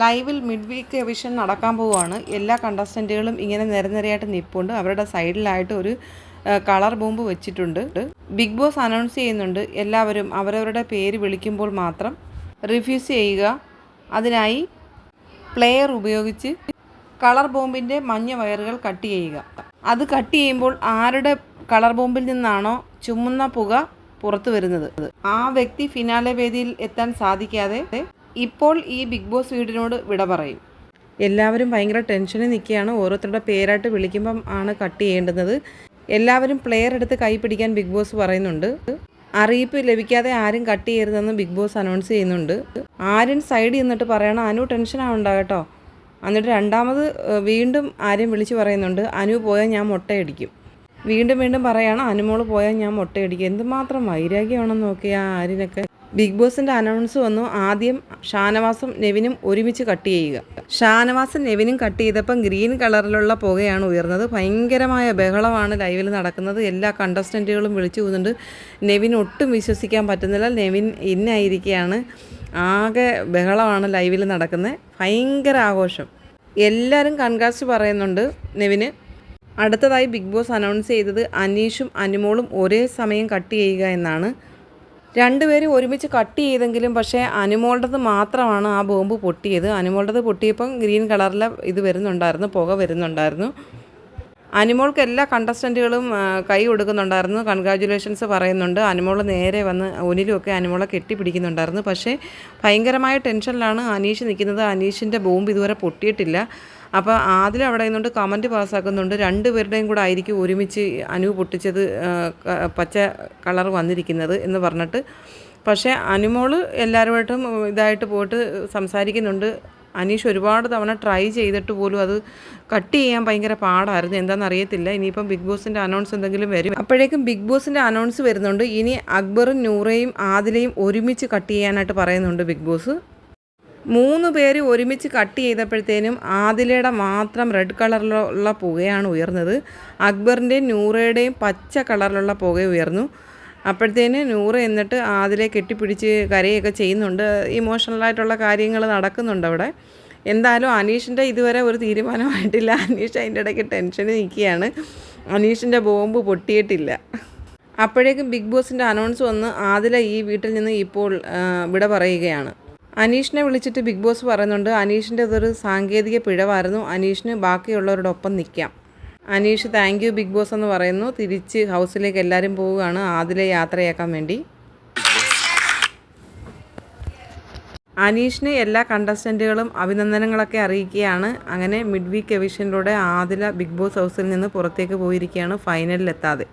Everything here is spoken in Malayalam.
ലൈവിൽ മിഡ് വീക്ക് എവിഷൻ നടക്കാൻ പോവുകയാണ്. എല്ലാ കണ്ടസ്റ്റന്റുകളും ഇങ്ങനെ നിരനിരയായിട്ട് നിൽപ്പുണ്ട് അവരുടെ സൈഡിലായിട്ട് ഒരു കളർ ബോംബ് വെച്ചിട്ടുണ്ട്. ബിഗ് ബോസ് അനൗൺസ് ചെയ്യുന്നുണ്ട്. എല്ലാവരും അവരവരുടെ പേര് വിളിക്കുമ്പോൾ മാത്രം റിഫ്യൂസ് ചെയ്യുക. അതിനായി പ്ലെയർ ഉപയോഗിച്ച് കളർ ബോംബിന്റെ മഞ്ഞ വയറുകൾ കട്ട് ചെയ്യുക. അത് കട്ട് ചെയ്യുമ്പോൾ ആരുടെ കളർ ബോംബിൽ നിന്നാണോ ചുമ്മുന്ന പുക പുറത്തു വരുന്നത്? ആ വ്യക്തി ഫിനാലെ വേദിയിൽ എത്താൻ സാധിക്കാതെ ഇപ്പോൾ ഈ ബിഗ് ബോസ് വീടിനോട് വിട പറയും. എല്ലാവരും ഭയങ്കര ടെൻഷനിൽ നിൽക്കുകയാണ്. ഓരോരുത്തരുടെ പേരായിട്ട് വിളിക്കുമ്പം ആണ് കട്ട് ചെയ്യേണ്ടുന്നത്. എല്ലാവരും പ്ലെയർ എടുത്ത് കൈ പിടിക്കാൻ ബിഗ് ബോസ് പറയുന്നുണ്ട്. അറിയിപ്പ് ലഭിക്കാതെ ആരും കട്ട് ചെയ്യരുതെന്ന് ബിഗ് ബോസ് അനൗൺസ് ചെയ്യുന്നുണ്ട്. ആരും സൈഡ് നിന്നിട്ട് പറയണം അനു ടെൻഷൻ കേട്ടോ. എന്നിട്ട് രണ്ടാമത് വീണ്ടും ആരും വിളിച്ച് പറയുന്നുണ്ട് അനു പോയാൽ ഞാൻ മുട്ടയടിക്കും. വീണ്ടും വീണ്ടും പറയണം അനുമോൾ പോയാൽ ഞാൻ മുട്ടയടിക്കും. എന്തുമാത്രം വൈരാഗ്യമാണെന്ന് നോക്കിയാൽ ആരിനൊക്കെ ബിഗ് ബോസിന്റെ അനൗൺസ് വന്നു. ആദ്യം ഷാനവാസും നെവിനും ഒരുമിച്ച് കട്ട് ചെയ്യുക. ഷാനവാസും നെവിനും കട്ട് ചെയ്തപ്പം ഗ്രീൻ കളറിലുള്ള പുകയാണ് ഉയർന്നത്. ഭയങ്കരമായ ബഹളമാണ് ലൈവിൽ നടക്കുന്നത്. എല്ലാ കണ്ടസ്റ്റന്റുകളും വിളിച്ചു പോകുന്നുണ്ട് നെവിൻ ഒട്ടും വിശ്വസിക്കാൻ പറ്റുന്നില്ല. നെവിൻ ഇന്നായിരിക്കുകയാണ് ആകെ ബഹളമാണ് ലൈവിൽ നടക്കുന്നത്. ഭയങ്കര ആഘോഷം. എല്ലാവരും കൺകാസ്റ്റ് പറയുന്നുണ്ട് നെവിന്. അടുത്തതായി ബിഗ് ബോസ് അനൗൺസ് ചെയ്തത് അനീഷും അനുമോളും ഒരേ സമയം കട്ട് ചെയ്യുക എന്നാണ്. രണ്ടുപേരും ഒരുമിച്ച് കട്ട് ചെയ്തെങ്കിലും പക്ഷേ അനുമോളുടേത് മാത്രമാണ് ആ ബോംബ് പൊട്ടിയത്. അനുമോളുടേത് പൊട്ടിയപ്പം ഗ്രീൻ കളറിലെ ഇത് വരുന്നുണ്ടായിരുന്നു പുക വരുന്നുണ്ടായിരുന്നു. അനുമോൾക്ക് എല്ലാ കണ്ടസ്റ്റന്റുകളും കൈ കൊടുക്കുന്നുണ്ടായിരുന്നു കൺഗ്രാജുലേഷൻസ് പറയുന്നുണ്ട്. അനിമോൾ നേരെ വന്ന് ഒനിലുമൊക്കെ അനിമോളെ കെട്ടിപ്പിടിക്കുന്നുണ്ടായിരുന്നു. പക്ഷേ ഭയങ്കരമായ ടെൻഷനിലാണ് അനീഷ് നിൽക്കുന്നത്. അനീഷിന്റെ ബോംബ് ഇതുവരെ പൊട്ടിയിട്ടില്ല. അപ്പോൾ ആദ്യം അവിടെ നിന്നുകൊണ്ട് കമന്റ് പാസ്സാക്കുന്നുണ്ട് രണ്ടുപേരുടെയും കൂടെ ആയിരിക്കും ഒരുമിച്ച് അനു പൊട്ടിച്ചത് പച്ച കളർ വന്നിരിക്കുന്നത് എന്ന് പറഞ്ഞിട്ട്. പക്ഷേ അനുമോൾ എല്ലാവരുമായിട്ടും ഇതായിട്ട് പോയിട്ട് സംസാരിക്കുന്നുണ്ട്. അനീഷ് ഒരുപാട് തവണ ട്രൈ ചെയ്തിട്ട് പോലും അത് കട്ട് ചെയ്യാൻ ഭയങ്കര പാടായിരുന്നു. എന്താണെന്ന് അറിയത്തില്ല ഇനിയിപ്പം ബിഗ് ബോസിന്റെ അനൗൺസ് എന്തെങ്കിലും വരും. അപ്പോഴേക്കും ബിഗ് ബോസിന്റെ അനൗൺസ് വരുന്നുണ്ട്. ഇനി അക്ബറും നൂറയും ആദിലയും ഒരുമിച്ച് കട്ട് ചെയ്യാനായിട്ട് പറയുന്നുണ്ട് ബിഗ് ബോസ്. മൂന്ന് പേര് ഒരുമിച്ച് കട്ട് ചെയ്തപ്പോഴത്തേനും ആദിലയുടെ മാത്രം റെഡ് കളറിലുള്ള പുകയാണ് ഉയർന്നത്. അക്ബറിന്റെയും നൂറയുടെയും പച്ച കളറിലുള്ള പുക ഉയർന്നു. അപ്പോഴത്തേന് നൂറ് എന്നിട്ട് അതിലെ കെട്ടിപ്പിടിച്ച് കരയൊക്കെ ചെയ്യുന്നുണ്ട്. ഇമോഷണലായിട്ടുള്ള കാര്യങ്ങൾ നടക്കുന്നുണ്ട് അവിടെ. എന്തായാലും അനീഷിന്റെ ഇതുവരെ ഒരു തീരുമാനമായിട്ടില്ല. അനീഷ് അതിന്റെ ഇടയ്ക്ക് ടെൻഷന് നിൽക്കുകയാണ്. അനീഷിന്റെ ബോംബ് പൊട്ടിയിട്ടില്ല. അപ്പോഴേക്കും ബിഗ് ബോസിന്റെ അനൗൺസ് വന്ന് ആദില ഈ വീട്ടിൽ നിന്ന് ഇപ്പോൾ വിട പറയുകയാണ്. അനീഷിനെ വിളിച്ചിട്ട് ബിഗ് ബോസ് പറയുന്നുണ്ട് അനീഷിന്റെ അതൊരു സാങ്കേതിക പിഴവായിരുന്നു. അനീഷിന് ബാക്കിയുള്ളവരോടൊപ്പം നിൽക്കാം. Aneesh thank you big boss എന്ന് പറയുന്നു. തിരിച്ച് ഹൗസിലേക്ക് എല്ലാവരും പോവുകയാണ് ആദിലെ യാത്രയാക്കാൻ വേണ്ടി. അനീഷിന് എല്ലാ കണ്ടസ്റ്റന്റുകളും അഭിനന്ദനങ്ങളൊക്കെ അറിയിക്കുകയാണ്. അങ്ങനെ മിഡ് വീക്ക് എവിഷനിലൂടെ ആദില ബിഗ് ബോസ് ഹൗസിൽ നിന്ന് പുറത്തേക്ക് പോയിരിക്കുകയാണ് ഫൈനലിലെത്താതെ.